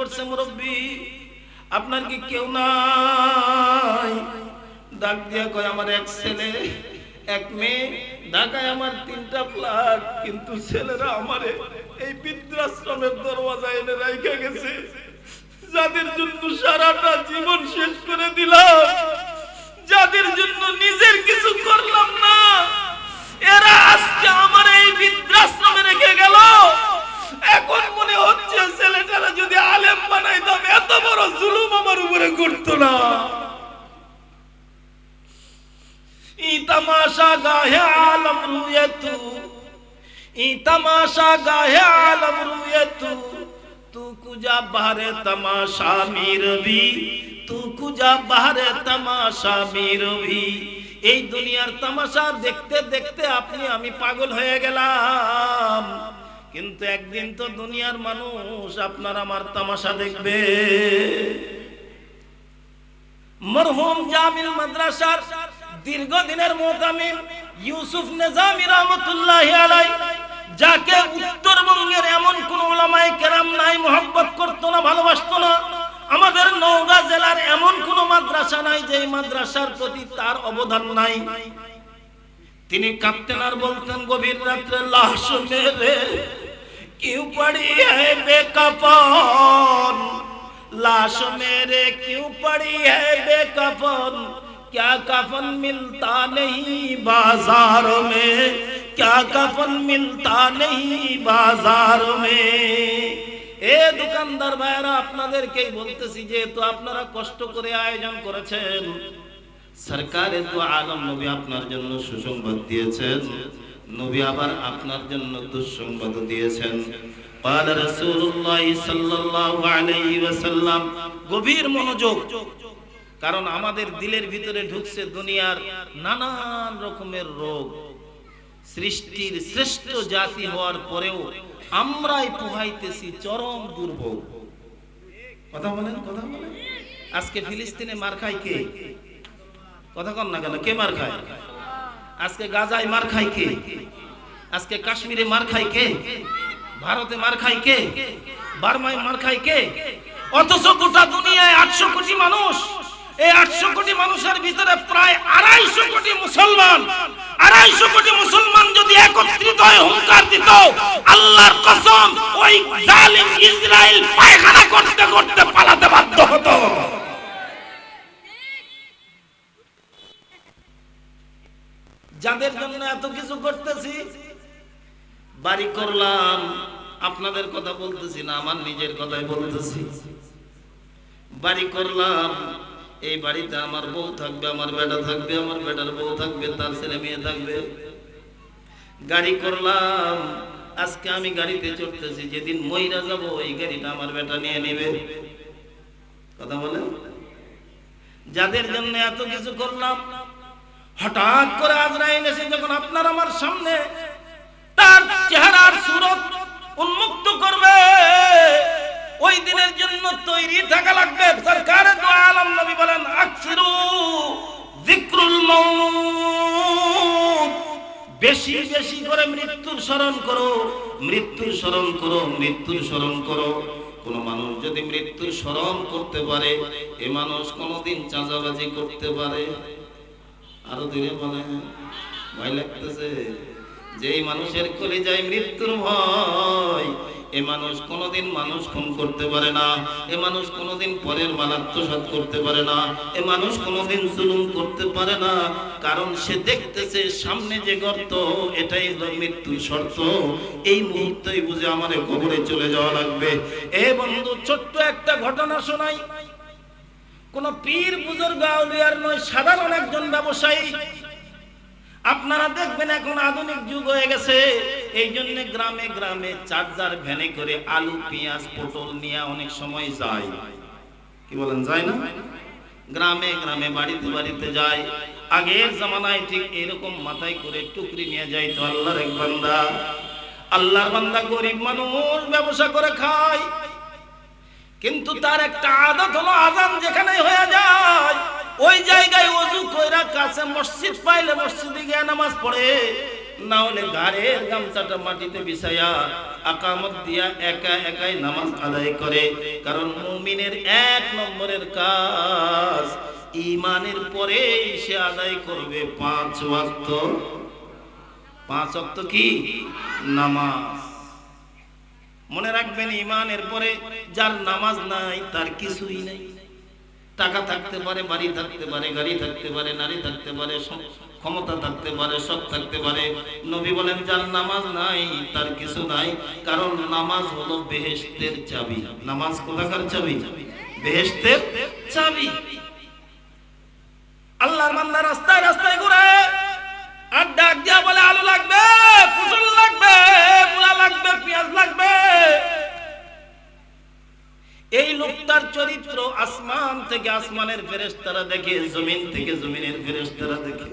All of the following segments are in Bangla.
করছে মুরব্বী, আপনার কি কেউ নাই? ডাক দিয়া কয়, আমার এক ছেলে, এক মেয়ে, ঢাকায় আমার তিনটা ফ্ল্যাট, কিন্তু ছেলেরা আমারে এই বৃদ্ধাশ্রমের দরওয়াজা এনে রাইখা গেছে। যাদের জন্য সারাটা জীবন শেষ করে দিলাম, যাদের জন্য নিজের কিছু করলাম না, এরা আজকে আমার এই বৃদ্ধাশ্রমে রেখে গেল এখন মনে হচ্ছে ছেলেটারা যদি আলেম বানাইতাম এত বড় জুলুম আমার উপরে করতো না ই তামাশা গাহে আলম রুয়ে তু মিরবি তু কুজা বাহারে তামাশা মিরবি এই দুনিয়ার দেখতে দেখতে আপনি, আমি পাগল হয়ে গেলাম। কিন্তু একদিন তো দুনিয়ার মানুষ আপনার আমার তামাশা দেখবে। মরহুম জামিল মাদ্রাসার দীর্ঘদিনের মোকামিম ইউসুফ নিজামি রহমতুল্লাহ আলাই যাকে উত্তরবঙ্গের এমন কোন ওলামায় কেরাম নাই মোহাম্মত করতো না, ভালোবাসতো না। আমাদের নওগাঁ জেলার এমন কোন মাদ্রাসা নাই যে মাদ্রাসার প্রতি তার অবদান নাই। তিনি কাঁপতেন আর বলতেন, গভীর রাত্রে লাশ মেরে কেউ পড়ি হ্যায় বেকাপন লাশ মেরে কিউ পড়ি হ্যায় বেকাপন क्या कफन मिलता नहीं बाजार में क्या कफन मिलता नहीं बाजार में এ দোকানদার ভাইরা আপনাদেরকেই বলতেছি যেহেতু আপনারা কষ্ট করে আয়োজন করেছেন সরকারের তো আলম নবী আপনার জন্য সুসংবাদ দিয়েছেন নবী আবার আপনার জন্য দুঃসংবাদ দিয়েছেন قال رسول الله صلى الله عليه وسلم গভীর মনোযোগ কারণ আমাদের দিলের ভিতরে ঢুকছে দুনিয়ার নানান রকমের রোগ। সৃষ্টির শ্রেষ্ঠ জাতি হওয়ার পরেও আমরাই পোহাইতেছি চরম দুর্ভোগ। কথা বলেন কথা বলেন। আজকে ফিলিস্তিনে মার খায় কে? কথা কন না কেন, কে মার খায়? আজকে গাজায় মার খায় কে? আজকে কাশ্মীরে মার খায় কে? ভারতে মার খায় কে? বার্মায় মার খায় কে? অথচ গোটা দুনিয়ায় আটশো কোটি মানুষ এই আটশো কোটি মানুষের ভিতরে প্রায় আড়াইশো কোটি মুসলমান, আড়াইশো কোটি মুসলমান যদি একত্রিত হয়ে হুঙ্কার দিত, আল্লাহর কসম ওই জালিম ইসরায়েল পায়খানা করতে করতে পালাতে বাধ্য হতো। যাদের জন্য এত কিছু করতেছি, বাড়ি করলাম, আপনাদের কথা বলতেছি না, আমার নিজের কথাই বলতেছি। বাড়ি করলাম এই বাড়িতে আমার বউ থাকবে, আমার বেটা থাকবে, আমার বেটার বউ থাকবে, তার ছেলে মেয়ে থাকবে। গাড়ি করলাম, আজকে আমি গাড়িতে চড়তেছি, যেদিন মহিলা যাব, ওই গাড়িটা আমার বেটা নিয়ে নেবে। কথা বলেন? যাদের জন্য এত কিছু করলাম, হঠাৎ করে আজরাইল এসে যখন আপনার আমার সামনে তার চেহারার সুরত উন্মুক্ত করবে ওই দিনের জন্য তৈরি থাকা লাগবে। সরকারের দোয়া আলম নবী বলেন, আকসিরু যিকরুল মাউত। বেশি বেশি করে মৃত্যুর স্মরণ করো, মৃত্যুর স্মরণ করো, মৃত্যুর স্মরণ করো। কোন মানুষ যদি মৃত্যুর স্মরণ করতে পারে, এ মানুষ কোনোদিন চাঁদাবাজি করতে পারে। আরও দূরে বলে ভয় লাগতেছে। যেই মানুষের কলে যায় মৃত্যুর ভয় এ মানুষ কোনোদিন মানুষ খুন করতে পারে না, এ মানুষ কোনোদিন পরের মাল আত্মসাৎ করতে পারে না, এ মানুষ কোনোদিন জুলুম করতে পারে না, কারণ সে দেখতেছে সামনে যে গর্ত, এটাই হলো মৃত্যুর শর্ত। এই মুহূর্তেই বুঝে আমার কবরে চলে যাওয়া লাগবে। এ বন্ধু, ছোট্ট একটা ঘটনা শোনাই। কোন পীর বুজুর্গ আউলিয়ার নয়, সাধারণ একজন ব্যবসায়ী। আপনারা দেখবেন এখন আধুনিক যুগ হয়ে গেছে। এই জন্য গ্রামে গ্রামে চার্জার, ভ্যানে করে আলু, পেঁয়াজ, পটল নিয়ে অনেক সময় যায়। কি বলেন, যায় না? গ্রামে গ্রামে বাড়িতে বাড়িতে যায়। আগের জামানায় ঠিক এরকম মাথায় করে টুকরি নিয়ে যায় তো আল্লাহর এক বান্দা। আল্লাহর বান্দা গরিব মানুষ, ব্যবসা করে খায়। কিন্তু তার একটা আদত হলো আজান যেখানে হয়ে যায়। ওই জায়গায় অজু কইরা কাছে মসজিদ পাইলে মসজিদে গিয়ে নামাজ পড়ে। না হলে ঘাড়ের গামছাটা মাটিতে বিছাইয়া আকামত দিয়া একা একাই নামাজ আদায় করে। কারণ মুমিনের এক নম্বরের কাজ ইমানের পরে সে আদায় করবে পাঁচ ওয়াক্ত। পাঁচ ওয়াক্ত কি? নামাজ। মনে রাখবেন ইমানের পরে যার নামাজ নাই, তার কিছুই নাই। টাকা থাকতে পারে, বাড়ি থাকতে পারে, গাড়ি থাকতে পারে, নারী থাকতে পারে ক্ষমতা থাকতে পারে সব থাকতে পারে। নবী বলেন, যার নামাজ নাই, তার কিছু নাই। কারণ নামাজ হলো বেহেশতের চাবি। নামাজ কোথাকার চাবি? বেহেশতের চাবি। আল্লাহর বান্দা রাস্তায় রাস্তায় ঘুরে, আর ডাক দিয়া বলে, আলু লাগবে ফুসল লাগবে, মূলা লাগবে, পেঁয়াজ লাগবে। এই লোকটার চরিত্র আসমান থেকে আসমানের ফেরেশতারা দেখে, জমিন থেকে জমিনের ফেরেশতারা দেখে।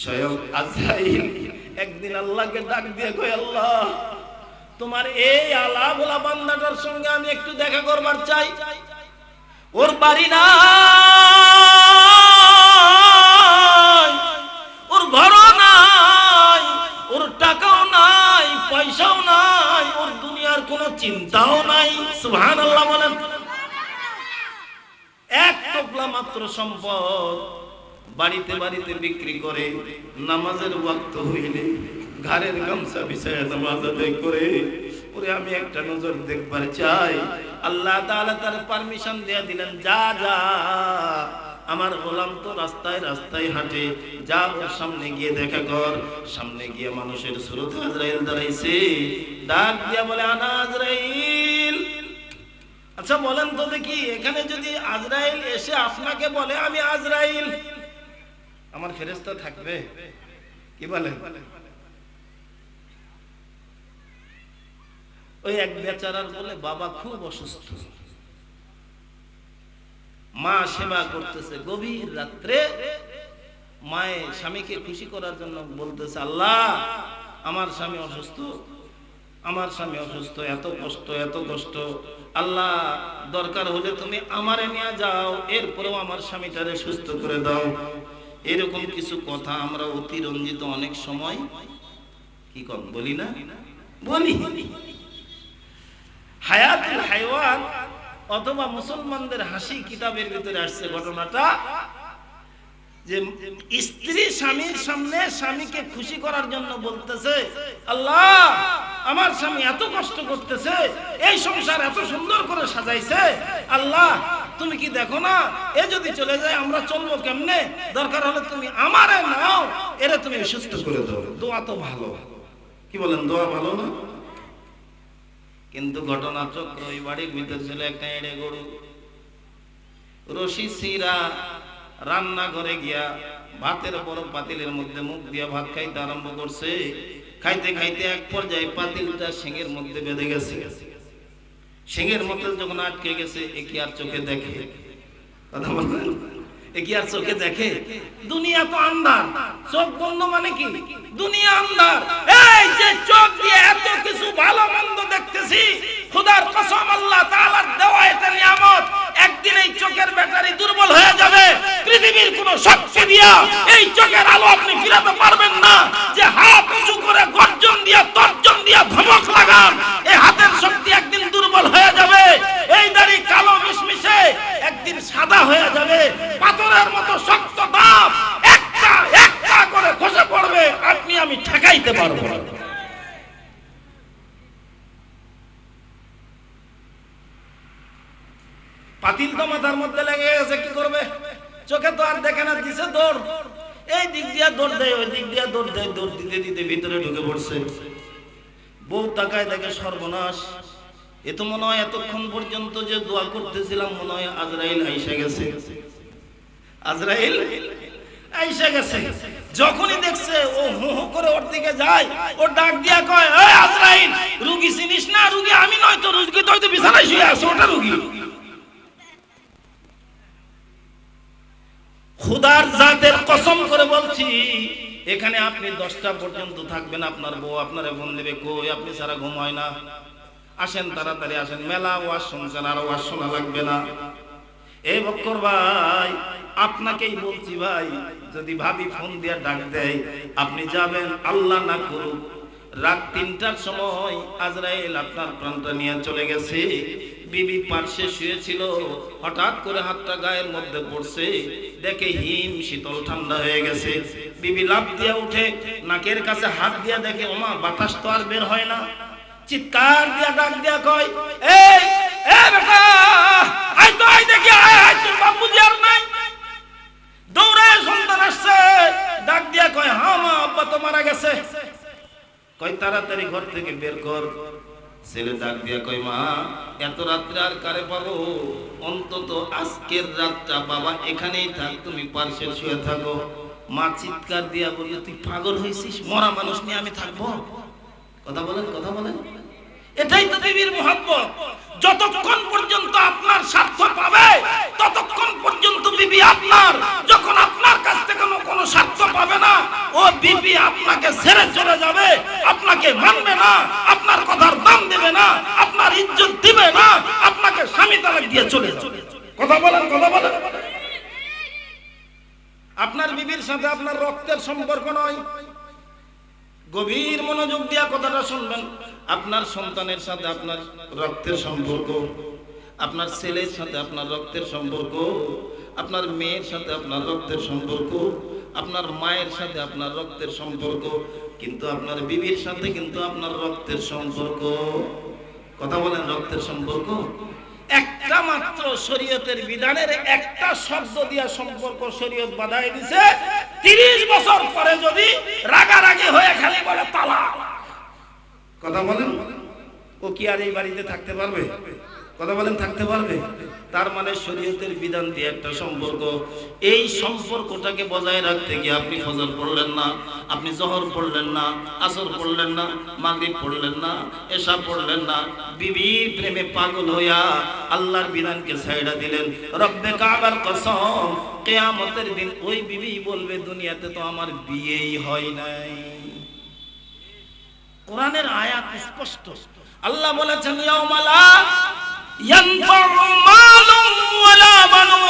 স্বয়ং আজরাইল একদিন আল্লাহকে ডাক দিয়ে কই আল্লাহ, তোমার এই আলা ভোলা বান্দাটার সঙ্গে আমি একটু দেখা করবার চাই। ওর বাড়ি না ওর ঘরও নাই, ওর টাকাও নাই চিন্তাও নাই সুহান আল্লাহ বলেন। এক টোপলা মাত্র সম্পদ, বাড়িতে বাড়িতে বিক্রি করে, নামাজের ওয়াক্ত হইলে ঘরের গামছা বিছায় নামাজ আদায় করে, ওরে আমি একটা নজর দেখবার চাই। আল্লাহ তাআলা তার পারমিশন দেয়া দিলেন, যা যা। আমার গোলাম তো রাস্তায় রাস্তায় হাঁটে। যা ওর সামনে গিয়ে দেখা কর। সামনে গিয়ে মানুষের সুরত আজরাইল দাঁড়াইছে। ডাক দিয়া বলে, আনা আজরাইল। আচ্ছা বলেন তো দেখি, এখানে যদি আজরাইল এসে আপনাকে বলে, আমি আজরাইল। আমার ফেরেস্তা থাকবে? কি বলেন? ওই এক বেচারার বলে বাবা খুব অসুস্থ। মা সেবা করতেছে। গভীর রাত্রে মায়ে স্বামীকে খুশি করার জন্য বলতেছে, আল্লাহ, আমার স্বামী অসুস্থ, আমার স্বামী অসুস্থ, এত কষ্ট এত কষ্ট। আল্লাহ, দরকার হলে তুমি আমারে নিয়ে যাও, এরপরেও আমার স্বামীটারে সুস্থ করে দাও। এরকম কিছু কথা আমরা অতিরঞ্জিত অনেক সময় কি কম বলি না? বলি। হায়াতুল হাইওয়ান অথবা মুসলমানদের হাসি কিতাবের ভিতরে আসছে ঘটনাটা যে স্ত্রী স্বামীর সামনে স্বামীকে খুশি করার জন্য বলতেছে, আল্লাহ, আমার স্বামী এত কষ্ট করতেছে, এই সংসার এত সুন্দর করে সাজাইছে। আল্লাহ, তুমি কি দেখো না, এ যদি চলে যায় আমরা চলবো কেমনে? দরকার হলে তুমি আমারে নাও, এরে তুমি সুস্থ করে দাও। দোয়া তো ভালো। কি বলেন, দোয়া ভালো না? কিন্তু ঘটনা চক্র ওই বাড়ির ভিতর ছিল একটা এড়ে গরু। রশি সিরা রান্না ঘরে গিয়া ভাতের বড় পাতিলের মধ্যে মুখ দিয়া ভাত খাইতে আরম্ভ করছে। খাইতে খাইতে এক পর্যায়ে পাতিলটা শিঙের মধ্যে বেঁধে গেছে। শিঙের মধ্যে যখন আটকে গেছে, একে আর চোখে দেখে। কথা মানে একদিন এই চোখের ব্যাটারি দুর্বল হয়ে যাবে। পৃথিবীর কোন শক্তি দিয়া এই চোখের আলো আপনি ফিরাতে পারবেন না। যে হাত করে গর্জন দিয়া তর্জন দিয়া ধমক লাগান এই হাতের শক্তি একদিন দুর্বল হয়ে যাবে এই দাড়ি কালো মিশমিশে একদিন সাদা হয়ে যাবে পাথরের মতো শক্ত দাম একটা একটা করে খসে পড়বে আপনি আমি ঠেকাইতে পারব না। পাতিল তো মাথার মধ্যে লেগে গেছে কি করবে চোখে তো আর দেখে না, দিছে দৌড়। এই দিক দিয়া দৌড় দেয়, ওই দিক দিয়া দৌড় দেয়, দৌড় দিতে দিতে ভিতরে ঢুকে পড়ছে। বউ তাকায় দেখে সর্বনাশ। এ তো মনে হয় এতক্ষণ পর্যন্ত যে দোয়া করতেছিলাম, মনে হয় আজরাইল আইসা গেছে। আজরাইল আইসা গেছে। যখনই দেখছে, ও হু হু করে ওর দিকে যায় ও ডাক দিয়া কয়, এই আজরাইল, রুগী চিনিস না? রুগী আমি নয় তো, রুগী তো বিছানায় শুয়ে আছে, ওটা রুগী। খুদার জাতের কসম করে বলছি, এখানে আপনি দশটা পর্যন্ত থাকবেন আপনার বউ, আপনার ফোন দেবে কই? আপনি সারা ঘুম হয় না। আসেন তাড়াতাড়ি আসেন, মেলা ওয়াজ শুনছেন, আর ওয়াজ শোনা লাগবে না। এই বক্কর ভাই, আপনাকেই বলছি ভাই, যদি ভাবি ফোন দিয়ে ডাক দেয়, আপনি যাবেন, আল্লাহ না করুক। রাত তিনটার সময় আজরাইল আপনার প্রাণটা নিয়ে চলে গেছে। বিবি পার্শ্বে শুয়েছিল হঠাৎ করে হাতটা গায়ের মধ্যে পড়ছে, দেখে হিম শীতল ঠান্ডা হয়ে গেছে। বিবি লাভ দিয়ে উঠে নাকের কাছে হাত দিয়া দেখে, ওমা, বাতাস তো আর বের হয় না। চিৎকার দিয়া ডাক দিয়া কয়, এই, এ বেটা আই তো আই দেখি, আয় আয়, তোর বাপুজি আর নাই? দৌড়ায় সন্তান আসছে, ডাক দিয়া কয় হ্যাঁ মা, আব্বা তো মারা গেছে। কয়, তাড়াতাড়ি ঘর থেকে বের কর। ছেলে ডাক দিয়া কয়, মা, এত রাত্রে আর কারে পাবো? অন্তত আজকের রাতটা বাবা এখানেই থাক, তুমি পার্শ্বে শুয়ে থাকো। মা চিৎকার দিয়া বলল, তুই পাগল হয়েছিস মরা মানুষ নিয়ে আমি থাকব? কথা বলেন কথা বলেন। এটাই তো দেবীর মহাব্বত। যতক্ষণ পর্যন্ত আপনার স্বার্থ পাবে, ততক্ষণ পর্যন্ত বিবি আপনার। যখন আপনার কাছ থেকে কোনো স্বার্থ পাবে না, ও বিবি আপনাকে ছেড়ে চলে যাবে, আপনাকে মানবে না। আপনার কথার দাম দেবে না, আপনার ইজ্জত দিবে না, আপনাকে স্বামী তালাক দিয়ে চলে কথা বলেন কথা বলেন। আপনার বিবির সাথে আপনার রক্তের সম্পর্ক নয়। গভীর মনোযোগ দিয়া কথাটা শুনবেন। আপনার সন্তানের সাথে আপনার রক্তের সম্পর্ক, আপনার ছেলের সাথে আপনার রক্তের সম্পর্ক, আপনার মেয়ের সাথে আপনার রক্তের সম্পর্ক, আপনার মায়ের সাথে আপনার রক্তের সম্পর্ক কিন্তু আপনার বিবির সাথে কিন্তু আপনার রক্তের সম্পর্ক। কথা বলেন রক্তের সম্পর্ক? একটা মাত্র শরীয়তের বিধানের একটা শব্দ দিয়া সম্পর্ক শরীয়ত বাধাই দিছে। তিরিশ বছর পরে যদি রাগারাগি হয়ে খালি বলে তালা কথা বলেন? ও কি আর এই বাড়িতে থাকতে পারবে? কথা বলেন, থাকতে পারবে? তার মানে শরীয়তের বিধান দিয়ে একটা সম্পর্ক। এই সম্পর্কটাকে বজায় রাখতে গিয়ে আপনি ফজর পড়লেন না, আপনি জহর পড়লেন না, আসর পড়লেন না, মাগরিব পড়লেন না এসা পড়লেন না, বিবির প্রেমে পাগল হইয়া আল্লাহর বিধানকে ছাইড়া দিলেন। রব্বে কাবার কসম, কেয়ামতের দিন ওই বিবি বলবে, দুনিয়াতে তো আমার বিয়েই হয় নাই। কোরআনের আয়াত স্পষ্ট। আল্লাহ বলেছেন, ইয়াউমালা ইয়ানফাউ মালুন ওয়ালা বানুন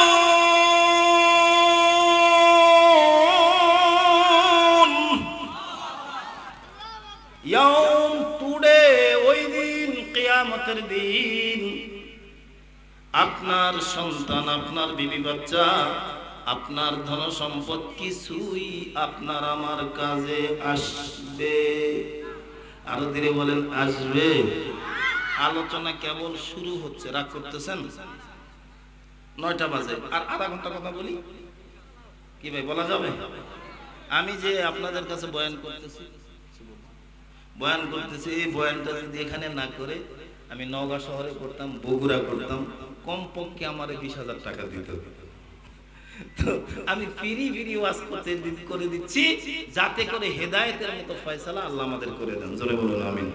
ইয়াউম টুডে ওই দিন কিয়ামতের দিন আপনার সন্তান, আপনার বিবি বাচ্চা, আপনার ধন সম্পদ কিছুই আপনার আমার কাজে আসবে। আরও ধীরে বলেন, আসবে। আলোচনা কেবল শুরু হচ্ছে, রাগ করতেছেন? নয়টা বাজে। আর আধা ঘণ্টা কথা বলি? কি ভাই, বলা যাবে? আমি যে আপনাদের কাছে বয়ান করতেছি বয়ান করতেছি, এই বয়ানটা যদি এখানে না করে আমি নওগাঁ শহরে করতাম, বগুড়া করতাম, কমপক্ষে আমার বিশ হাজার টাকা দিত তো আমি ফিরি ফিরি ওয়াজ করতে করে দিচ্ছি, যাতে করে হেদায়েতের মতো ফয়সালা আল্লাহ আমাদের করে দেন। জোরে বলুন, আমিন।